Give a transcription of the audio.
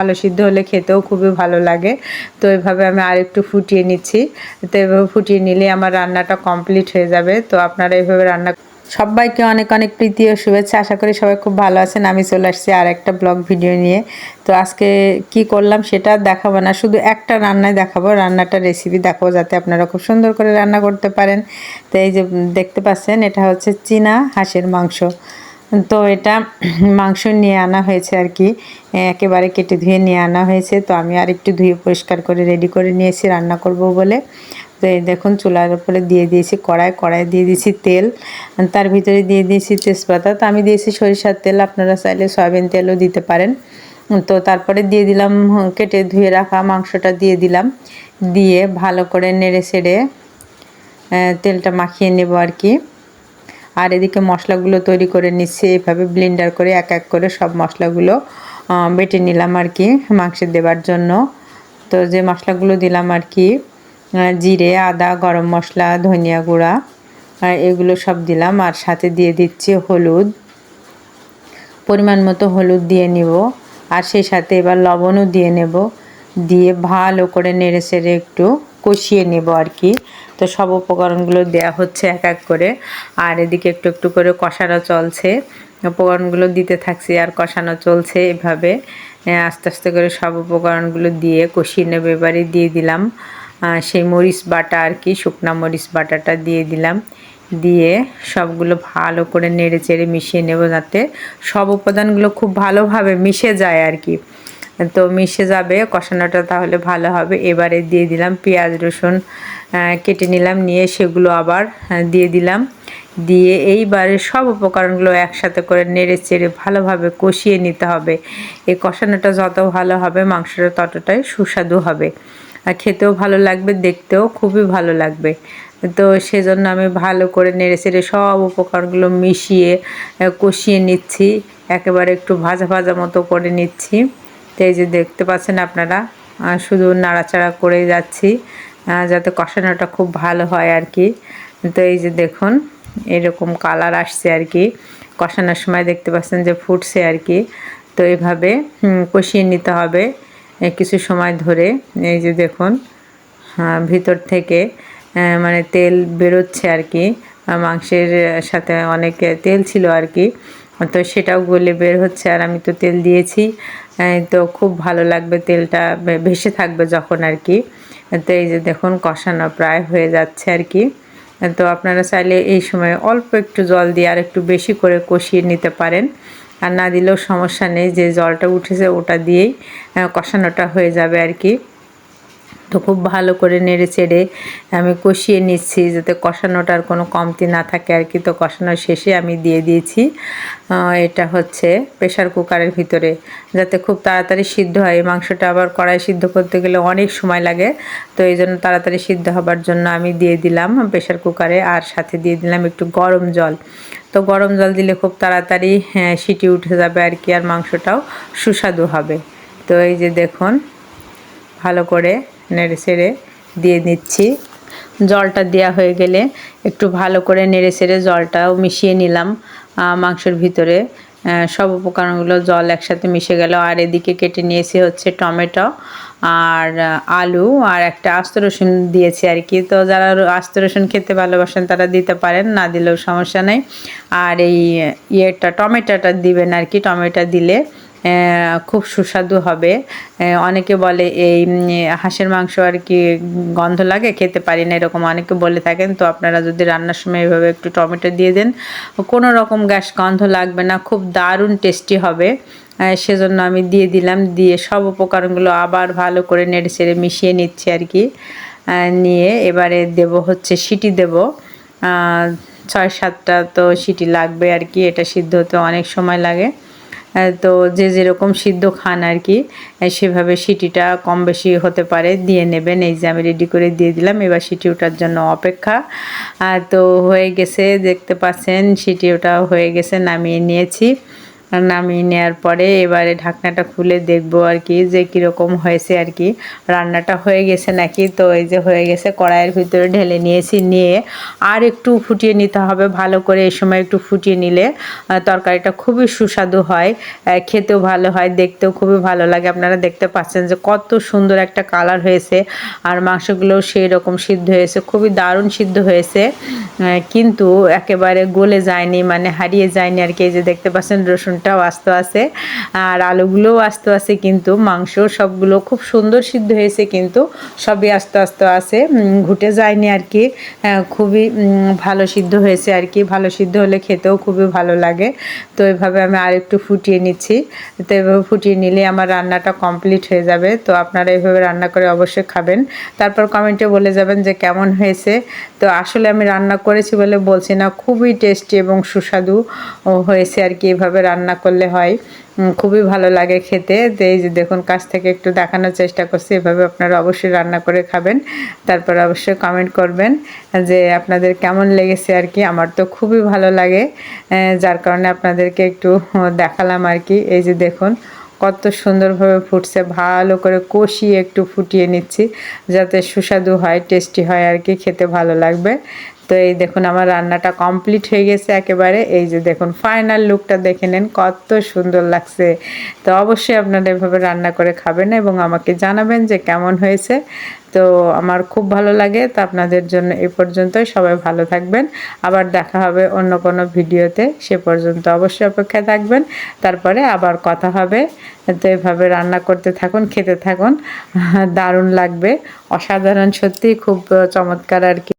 ভালো সিদ্ধ হলে খেতেও খুবই ভালো লাগে। তো এভাবে আমি আরেকটু ফুটিয়ে নিচ্ছি। তো এভাবে ফুটিয়ে নিলে আমার রান্নাটা কমপ্লিট হয়ে যাবে। তো আপনারা এভাবে রান্না সবাইকে অনেক অনেক প্রীতি ও শুভেচ্ছা। আশা করি সবাই খুব ভালো আছেন। আমি চলে আসছি আর একটা ব্লগ ভিডিও নিয়ে। তো আজকে কি করলাম সেটা দেখাবো না। শুধু একটা রান্নায় দেখাবো। রান্নাটা রেসিপি দেখাবো যাতে আপনারা খুব সুন্দর করে রান্না করতে পারেন। তো এই যে দেখতে পাচ্ছেন, এটা হচ্ছে চীনা হাঁসের মাংস। তো এটা মাংস নিয়ে আনা হয়েছে আর কি। একেবারে কেটে ধুয়ে নিয়ে আনা হয়েছে। তো আমি আর একটু ধুয়ে পরিষ্কার করে রেডি করে নিয়েছি, রান্না করব বলে। তো এই দেখুন, চুলার উপরে দিয়ে দিয়েছি কড়াই। কড়াই দিয়ে দিয়েছি তেল। তার ভিতরে দিয়ে দিয়েছি তেজপাতা। তো আমি দিয়েছি সরিষার তেল। আপনারা চাইলে সয়াবিন তেলও দিতে পারেন। তো তারপরে দিয়ে দিলাম, কেটে ধুয়ে রাখা মাংসটা দিয়ে দিলাম। দিয়ে ভালো করে নেড়ে সেড়ে তেলটা মাখিয়ে নেব আর কি। আর এদিকে মশলাগুলো তৈরি করে নিচ্ছি, এভাবে ব্লেন্ডার করে এক এক করে সব মশলাগুলো বেটে নিলাম আর কি মাংসে দেবার জন্য। তো যে মশলাগুলো দিলাম আর কি জিরে, আদা, গরম মশলা, ধনিয়া গুঁড়া এগুলো সব দিলাম আর সাথে দিয়ে দিচ্ছি হলুদ। পরিমাণ মতো হলুদ দিয়ে নিব আর সেই সাথে এবার লবণও দিয়ে নেব, দিয়ে ভালো করে নেড়ে সেড়ে একটু কষিয়ে নেব আর কি। তো সব উপকরণগুলো দেয়া হচ্ছে এক এক করে। আর এদিকে একটু একটু করে কষানো চলছে। উপকরণগুলো দিতে থাকছি আর কষানো চলছে এভাবে। আস্তে আস্তে করে সব উপকরণগুলো দিয়ে কষিয়ে নেবে। এবারে দিয়ে দিলাম সেই মরিচ বাটা আর কি, শুকনা মরিচ বাটাটা দিয়ে দিলাম। দিয়ে সবগুলো ভালো করে নেড়ে চেড়ে মিশিয়ে নেব যাতে সব উপাদানগুলো খুব ভালোভাবে মিশে যায় আর কি। তো মিশে যাবে, কষানোটা তাহলে ভালো হবে। এবারে দিয়ে দিলাম পেঁয়াজ, রসুন কেটে নিলাম, নিয়ে সেগুলো আবার দিয়ে দিলাম। দিয়ে এইবারে সব উপকরণগুলো একসাথে করে নেড়ে চেড়ে ভালোভাবে কষিয়ে নিতে হবে। এই কষানোটা যত ভালো হবে, মাংসটা ততটাই সুস্বাদু হবে। আর খেতেও ভালো লাগবে, দেখতেও খুবই ভালো লাগবে। তো সেজন্য আমি ভালো করে নেড়ে চেড়ে সব উপকরণগুলো মিশিয়ে কষিয়ে নিচ্ছি। একেবারে একটু ভাজা ভাজা মতো করে নিচ্ছি। তো এই যে দেখতে পাচ্ছেন আপনারা শুধু নাড়াচাড়া করে যাচ্ছি। যাতে কষানোটা খুব ভালো হয় আর কি। তো এই যে দেখুন, এরকম কালার আসছে আর কি। কষানোর সময় দেখতে পাচ্ছেন যে ফুটছে আর কি। তো এইভাবে কষিয়ে নিতে হবে কিছু সময় ধরে। এই যে দেখুন ভিতর থেকে মানে তেল বেরোচ্ছে আর কি। মাংসের সাথে অনেক তেল ছিল আর কি। তো সেটাও গলে বের হচ্ছে আর আমি তো তেল দিয়েছি। তো খুব ভালো লাগবে তেলটা ভেসে থাকবে যখন আর কি। তো এই যে দেখুন, কষানো প্রায় হয়ে যাচ্ছে আর কি। তো আপনারা চাইলে এই সময় অল্প একটু জল দিয়ে আর একটু বেশি করে কষিয়ে নিতে পারেন। আর না দিলেও সমস্যা নেই, যে জলটা উঠেছে ওটা দিয়েই কষানোটা হয়ে যাবে আর কি। তো খুব ভালো করে নেড়ে চেড়ে আমি কষিয়ে নিচ্ছি যাতে কষানোটার কোনো কমতি না থাকে আর কি। তো কষানোর শেষে আমি দিয়ে দিয়েছি এটা হচ্ছে প্রেশার কুকারের ভিতরে যাতে খুব তাড়াতাড়ি সিদ্ধ হয়। এই মাংসটা আবার কড়াই সিদ্ধ করতে গেলে অনেক সময় লাগে, তো এই জন্য তাড়াতাড়ি সিদ্ধ হবার জন্য আমি দিয়ে দিলাম প্রেশার কুকারে আর সাথে দিয়ে দিলাম একটু গরম জল। তো গরম জল দিলে খুব তাড়াতাড়ি হ্যাঁ সিটি উঠে যাবে আর কি, আর মাংসটাও সুস্বাদু হবে। তো এই যে দেখুন, ভালো করে নেড়ে ছেড়ে দিয়ে দিচ্ছি জলটা দেওয়া হয়ে গেলে একটু ভালো করে নেড়ে ছেড়ে জলটাও মিশিয়ে নিলাম মাংসের ভিতরে। সব উপকরণগুলো জল একসাথে মিশে গেল। আর এদিকে কেটে নিয়েছি হচ্ছে টমেটো আর আলু আর একটা আস্ত রসুন দিয়েছি আর কি। তো যারা আস্ত রসুন খেতে ভালোবাসেন তারা দিতে পারেন, না দিলেও সমস্যা নেই। আর এই ইয়েটা, টমেটোটা দিবেন আর কি, টমেটো দিলে খুব সুস্বাদু হবে। অনেকে বলে এই হাঁসের মাংস আর কি গন্ধ লাগে, খেতে পারি না এরকম অনেকে বলে থাকেন। তো আপনারা যদি রান্নার সময় এভাবে একটু টমেটো দিয়ে দেন, কোনো রকম গ্যাস গন্ধ লাগবে না, খুব দারুণ টেস্টি হবে। সেজন্য আমি দিয়ে দিলাম, দিয়ে সব উপকরণগুলো আবার ভালো করে নেড়ে ছেড়ে মিশিয়ে নিচ্ছি আর কি। নিয়ে এবারে দেব হচ্ছে সিটি দেব। ছয় সাতটা তো সিটি লাগবে আর কি, এটা সিদ্ধ হতে অনেক সময় লাগে। তো যে যেরকম সিদ্ধ খান আর কি সেভাবে সিটিটা কম বেশি হতে পারে, দিয়ে নেবেন। এই যে আমি রেডি করে দিয়ে দিলাম, এবার সিটি ওঠার জন্য অপেক্ষা। তো হয়ে গেছে, দেখতে পাচ্ছেন, সিটি ওটা হয়ে গেছে, নামিয়ে নিয়েছি। নামিয়ে নেওয়ার পরে এবারে ঢাকনাটা খুলে দেখব আর কি যে কীরকম হয়েছে আর কি। রান্নাটা হয়ে গেছে নাকি? তো এই যে হয়ে গেছে, কড়াইয়ের ভিতরে ঢেলে নিয়েছি, নিয়ে আর একটু ফুটিয়ে নিতে হবে। ভালো করে এই সময় একটু ফুটিয়ে নিলে তরকারিটা খুবই সুস্বাদু হয় খেতেও ভালো হয়, দেখতেও খুবই ভালো লাগে। আপনারা দেখতে পাচ্ছেন যে কত সুন্দর একটা কালার হয়েছে, আর মাংসগুলোও সেই রকম সিদ্ধ হয়েছে, খুবই দারুণ সিদ্ধ হয়েছে কিন্তু একেবারে গলে যায়নি মানে হারিয়ে যায়নি আর কি। এই যে দেখতে পাচ্ছেন রসুনটাও আস্ত আছে, আর আলুগুলোও আস্ত আছে কিন্তু মাংস সবগুলো খুব সুন্দর সিদ্ধ হয়েছে কিন্তু, সবই আস্তে আস্তে আছে ঘুটে যায়নি আর কি খুবই ভালো সিদ্ধ হয়েছে আর কি, ভালো সিদ্ধ হলে খেতেও খুবই ভালো লাগে, তো এভাবে আমি আর একটু ফুটিয়ে নিচ্ছি, তো এভাবে ফুটিয়ে নিলে আমার রান্নাটা কমপ্লিট হয়ে যাবে, তো আপনারা এভাবে রান্না করে অবশ্যই খাবেন, তারপর কমেন্টে বলে যাবেন যে কেমন হয়েছে, তো আসলে আমি রান্না করেছি বলে বলছি না, খুবই টেস্টি এবং সুস্বাদু হয়েছে আর কি এভাবে রান্না করলে হয়। খুবই ভালো লাগে খেতে। তো এই যে দেখুন, কাছ থেকে একটু দেখানোর চেষ্টা করছি, এভাবে আপনারা অবশ্যই রান্না করে খাবেন। তারপর অবশ্যই কমেন্ট করবেন যে আপনাদের কেমন লেগেছে আর কি। আমার তো খুবই ভালো লাগে যার কারণে আপনাদেরকে একটু দেখালাম আর কি। এই যে দেখুন, কত সুন্দরভাবে ফুটছে। ভালো করে কষিয়ে একটু ফুটিয়ে নিচ্ছি, যাতে সুস্বাদু হয় টেস্টি হয় আর কি, খেতে ভালো লাগবে। তো এই দেখুন আমার রান্নাটা কমপ্লিট হয়ে গেছে একেবারে। এই যে দেখুন ফাইনাল লুকটা দেখে নেন, কত সুন্দর লাগছে। তো অবশ্যই আপনারা এভাবে রান্না করে খাবেন এবং আমাকে জানাবেন যে কেমন হয়েছে। তো আমার খুব ভালো লাগে, তো আপনাদের জন্য এই পর্যন্তই। সবাই ভালো থাকবেন। আবার দেখা হবে অন্য কোনো ভিডিওতে। সে পর্যন্ত অবশ্যই অপেক্ষায় থাকবেন। তারপরে আবার কথা হবে। তো এভাবে রান্না করতে থাকুন, খেতে থাকুন। দারুণ লাগবে। অসাধারণ, সত্যিই খুব চমৎকার আর কি।